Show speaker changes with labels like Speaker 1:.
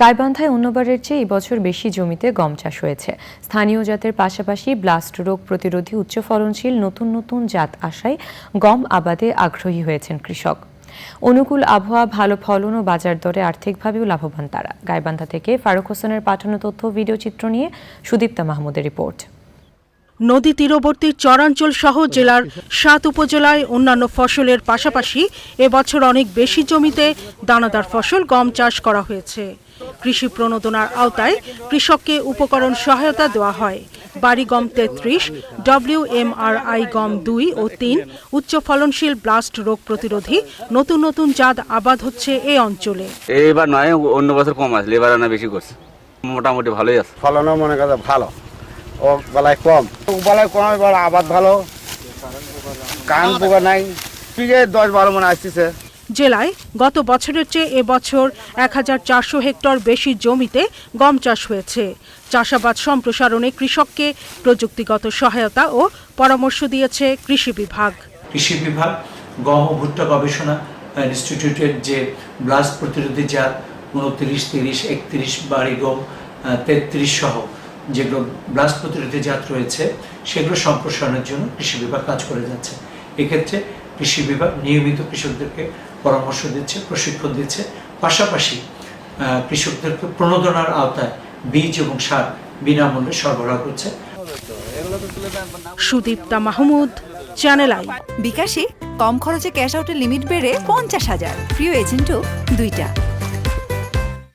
Speaker 1: গাইবান্ধায় অন্যবারের চেয়ে এবছর বেশি জমিতে গম চাষ হয়েছে। স্থানীয় জাতের পাশাপাশি ব্লাস্ট রোগ প্রতিরোধী উচ্চ ফলনশীল নতুন নতুন জাত আশায় গম আবাদে আগ্রহী হয়েছেন কৃষক। অনুকূল আবহাওয়া, ভালো ফলন ও বাজার দরে আর্থিকভাবেও লাভবান তারা। গাইবান্ধা থেকে ফারুক হোসেনের পাঠানো তথ্য ভিডিও চিত্র নিয়ে সুদীপ্তা মাহমুদের রিপোর্ট।
Speaker 2: নদী তীরবর্তী চরাঞ্চল সহ জেলার সাত উপজেলায় অন্যান্য ফসলের পাশাপাশি এবছর অনেক বেশি জমিতে দানাদার ফসল গম চাষ করা হয়েছে। কৃষি প্রণোদনার আওতায় কৃষককে উপকরণ সহায়তা দেওয়া হয়। বাড়ি গম তেত্রিশ ডব্লিউএমআরআই গম দুই ও তিন উচ্চ ফলনশীল ব্লাস্ট রোগ প্রতিরোধী নতুন নতুন জাত আবাদ হচ্ছে এই অঞ্চলে।
Speaker 3: এবার নয় অন্য বছর কম আসলে এবার না বেশি করছে। মোটামুটি ভালোই আছে।
Speaker 4: ফলনও মনে করছে ভালো ও বেলায় কম। ও বেলায় কম এবার আবাদ ভালো। কান পোকা নাই। পিকে দশ বারো মনে আসতেছে।
Speaker 2: জেলায় গত বছরের চেয়ে এবছর এক হাজার চারশো হেক্টর বেশি জমিতে গম চাষ হয়েছে। চাষাবাদ সম্প্রসারণে কৃষককে প্রযুক্তিগত সহায়তা ও পরামর্শ দিয়েছে কৃষি বিভাগ।
Speaker 5: কৃষি বিভাগ, গম ভুট্টা গবেষণা ইনস্টিটিউটের যে ব্লাস্ট প্রতিরোধী জাত উনত্রিশ, তিরিশ, একত্রিশ বাড়ি গম তেত্রিশ সহ যেগুলো ব্লাস্ট প্রতিরোধী জাত রয়েছে, সেগুলো সম্প্রসারণের জন্য কৃষি বিভাগ কাজ করে যাচ্ছে। এক্ষেত্রে কৃষি বিভাগ নিয়মিত কৃষকদেরকে পরামর্শ দিচ্ছে প্রশিক্ষণ দিচ্ছে। পাশাপাশি কৃষকদেরকে প্রণোদনার আওতায় বীজ এবং সার বিনামূল্যে সরবরাহ করছে।
Speaker 2: সুদীপ্তা মাহমুদ চ্যানেল আই
Speaker 6: বিকাশে কম খরচে ক্যাশ আউটের লিমিট বেড়ে পঞ্চাশ হাজার। প্রিয় এজেন্টও দুইটা।